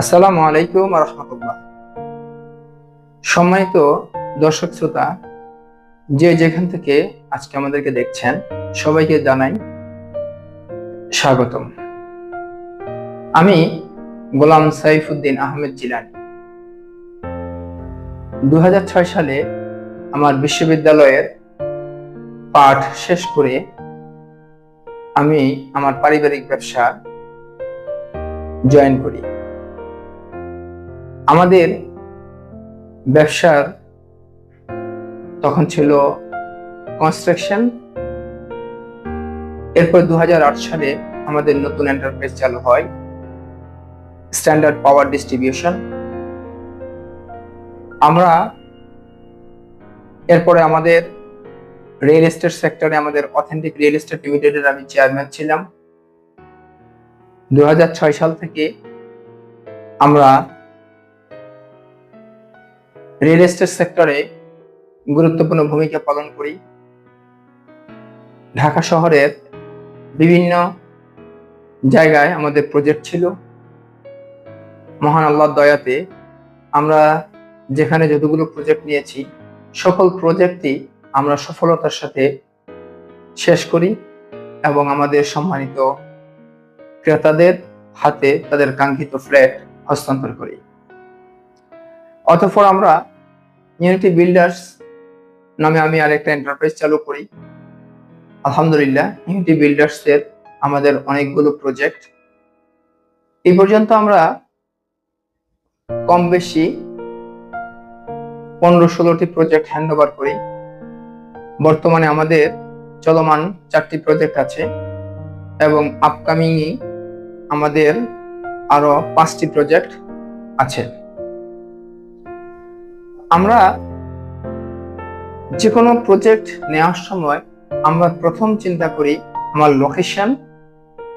আসসালামু আলাইকুম রহমতুল্লাহ। সম্মানিত দর্শক শ্রোতা, যে যেখান থেকে আজকে আমাদেরকে দেখছেন, সবাইকে জানাই স্বাগতম। আমি গোলাম সাইফুদ্দিন আহমেদ জিলানি। দু সালে আমার বিশ্ববিদ্যালয়ের পাঠ শেষ করে আমি আমার পারিবারিক ব্যবসা জয়েন করি। আমাদের ব্যবসার তখন ছিল কনস্ট্রাকশন এরপর দু হাজার আট সালে আমাদের নতুন এন্টারপ্রাইজ চালু হয় স্ট্যান্ডার্ড পাওয়ার ডিস্ট্রিবিউশন আমরা এরপরে আমাদের রিয়েল এস্টেট সেক্টরে আমাদের অথেন্টিক রিয়েল এস্টেট লিমিটেডের আমি চেয়ারম্যান ছিলাম। দু হাজার ছয় সাল থেকে আমরা রিয়েল এস্টেট সেক্টরে গুরুত্বপূর্ণ ভূমিকা পালন করি। ঢাকা শহরের বিভিন্ন জায়গায় আমাদের প্রজেক্ট ছিল। মহান আল্লাহর দয়াতে আমরা যেখানে যতগুলো প্রজেক্ট নিয়েছি, সকল প্রজেক্টই আমরা সফলতার সাথে শেষ করি এবং আমাদের সম্মানিত ক্রেতাদের হাতে তাদের কাঙ্ক্ষিত ফ্ল্যাট হস্তান্তর করি। অতঃপর আমরা ইউনিটি বিল্ডার্স নামে আমি আরেকটা এন্টারপ্রাইজ চালু করি। আলহামদুলিল্লাহ ইউনিটি বিল্ডার্স এর আমাদের অনেকগুলো প্রজেক্ট এই পর্যন্ত আমরা কম বেশি পনেরো ষোলোটি প্রজেক্ট হ্যান্ড ওভার করি। বর্তমানে আমাদের চলমান চারটি প্রজেক্ট আছে এবং আপকামিং আমাদের আরও পাঁচটি প্রজেক্ট আছে। আমরা যে কোনো প্রজেক্ট নেওয়ার সময় আমরা প্রথম চিন্তা করি আমার লোকেশন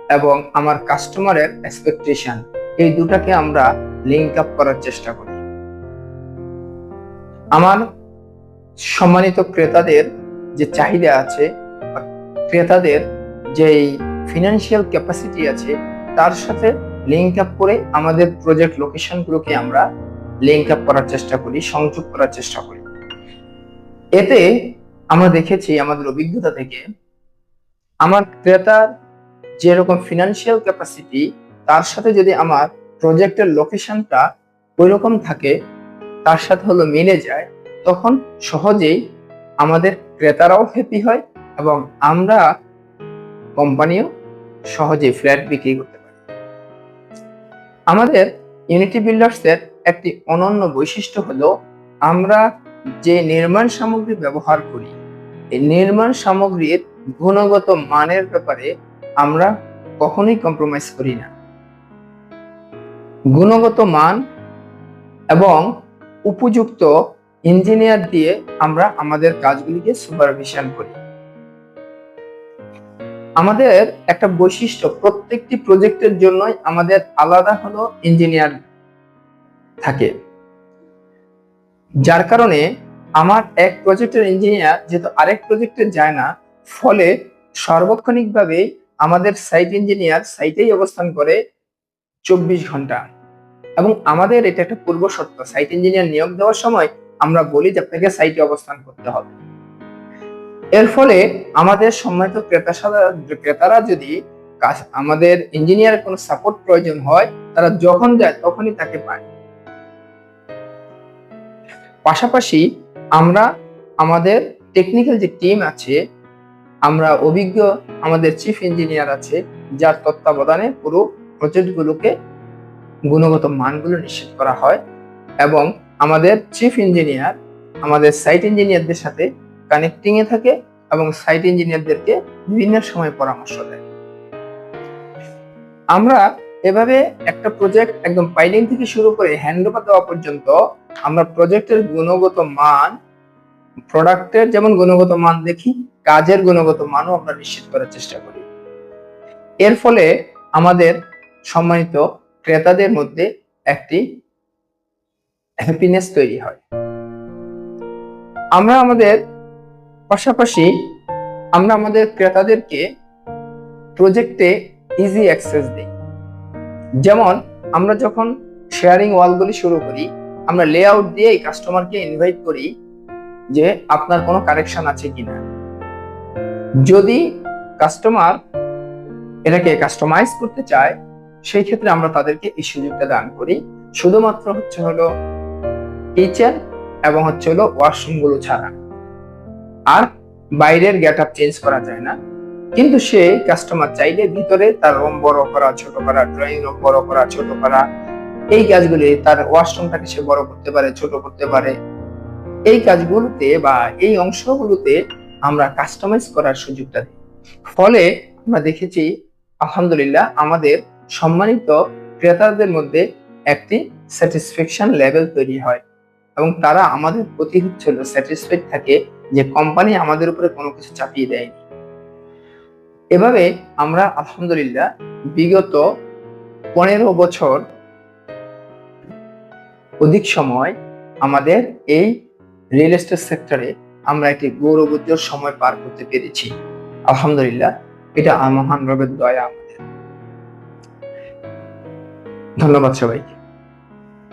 এবং আমার কাস্টমারের এক্সপেকটেশন এই দুটাকে আমরা লিঙ্ক আপ করার চেষ্টা করি। আমার সম্মানিত ক্রেতাদের যে চাহিদা আছে, ক্রেতাদের যে ফিনান্সিয়াল ক্যাপাসিটি আছে, তার সাথে লিঙ্ক আপ করে আমাদের প্রজেক্ট লোকেশনগুলোকে আমরা লিঙ্ক আপ করার চেষ্টা করি, সংযোগ করার চেষ্টা করি। এতে আমরা দেখেছি আমাদের অভিজ্ঞতা থেকে আমার ক্রেতার যেরকম ফিনান্সিয়াল ক্যাপাসিটি তার সাথে যদি আমার প্রজেক্টের লোকেশনটা ওই রকম থাকে, তার সাথে হলো মিলে যায়, তখন সহজেই আমাদের ক্রেতারাও হ্যাপি হয় এবং আমরা কোম্পানিও সহজেই ফ্ল্যাট বিক্রি করতে পারি। আমাদের ইউনিটি বিল্ডার্সের একটি অনন্য বৈশিষ্ট্য হলো আমরা যে নির্মাণ সামগ্রী ব্যবহার করি, এই নির্মাণ সামগ্রীর গুণগত মানের ব্যাপারে আমরা কখনোই কম্প্রোমাইজ করি না। গুণগত মান এবং উপযুক্ত ইঞ্জিনিয়ার দিয়ে আমরা আমাদের কাজগুলিকে সুপারভিশন করি। আমাদের একটা বৈশিষ্ট্য, প্রত্যেকটি প্রজেক্টের জন্যই আমাদের আলাদা হলো ইঞ্জিনিয়ার থাকে। যার কারণে আমার এক প্রজেক্টের ইঞ্জিনিয়ার যেহেতু আরেক প্রজেক্টে যায় না, ফলে সার্বক্ষণিকভাবে আমাদের সাইট ইঞ্জিনিয়ার সাইটেই অবস্থান করে চব্বিশ ঘণ্টা। এবং আমাদের এটা একটা পূর্ব শর্ত সাইট ইঞ্জিনিয়ার নিয়োগ দেওয়ার সময় আমরা বলি যে আপনাকে সাইটে অবস্থান করতে হবে। এর ফলে আমাদের সম্মানিত ক্রেতা ক্রেতারা যদি আমাদের ইঞ্জিনিয়ারের কোনো সাপোর্ট প্রয়োজন হয়, তারা যখন যায় তখনই তাকে পায়। পাশাপাশি আমরা আমাদের টেকনিক্যাল যে টিম আছে, আমরা অভিজ্ঞ আমাদের চিফ ইঞ্জিনিয়ার আছে, যার তত্ত্বাবধানে পুরো প্রজেক্টগুলোকে গুণগত মানগুলো নিশ্চিত করা হয় এবং আমাদের চিফ ইঞ্জিনিয়ার আমাদের সাইট ইঞ্জিনিয়ারদের সাথে কানেক্টিং এ থাকে এবং সাইট ইঞ্জিনিয়ারদেরকে বিভিন্ন সময় পরামর্শ দেয়। আমরা এভাবে একটা প্রজেক্ট একদম পাইলিং থেকে শুরু করে হ্যান্ড ওভার দেওয়া পর্যন্ত আমরা প্রজেক্টের গুণগত মান প্রোডাক্টের যেমন গুণগত মান দেখি, কাজের গুণগত মানও আমরা নিশ্চিত করার চেষ্টা করি। এর ফলে আমাদের সম্মানিত ক্রেতাদের মধ্যে একটি হ্যাপিনেস তৈরি হয়। আমরা আমাদের পাশাপাশি আমরা আমাদের ক্রেতাদেরকে প্রজেক্টে ইজি অ্যাক্সেস দিই। যেমন, আমরা যখন শেয়ারিং ওয়ালগুলি শুরু করি, আমরা লেআউট দিয়ে এই কাস্টমারকে ইনভাইট করি যে আপনার কোনো কারেকশন আছে কিনা। যদি কাস্টমার এটাকে কাস্টমাইজ করতে চায়, সেই ক্ষেত্রে আমরা তাদেরকে এই সুযোগটা দান করি। শুধুমাত্র হচ্ছে হলো কিচেন এবং হচ্ছে হলো ওয়াশরুমগুলো ছাড়া। আর বাইরের গেট আপ চেঞ্জ করা যায় না। কিন্তু সে কাস্টমার চাইলে ভিতরে তার রুম বড় করা, ছোট করা ড্রয়িং রুম বড় করা, ছোট করা, এই কাজগুলি তার ওয়াশরুমটাকে সে বড় করতে পারে, ছোট করতে পারে। এই কাজগুলোতে বা এই অংশগুলোতে আমরা কাস্টমাইজ করার সুযোগটা দিই। ফলে আমরা দেখেছি, আলহামদুলিল্লাহ, আমাদের সম্মানিত ক্রেতাদের মধ্যে একটি স্যাটিসফ্যাকশন লেভেল তৈরি হয় এবং তারা আমাদের প্রতি হচ্ছিল স্যাটিসফাইড থাকে যে কোম্পানি আমাদের উপরে কোনো কিছু চাপিয়ে দেয়নি। এভাবে আমরা, আলহামদুলিল্লাহ, বিগত পনেরো বছর অধিক সময় আমাদের এই রিয়েল এস্টেট সেক্টরে আমরা একটি গৌরবোজ্জ্বল সময় পার করতে পেরেছি। আলহামদুলিল্লাহ, এটা মহান রবের দয়া আমাদের। ধন্যবাদ সবাইকে।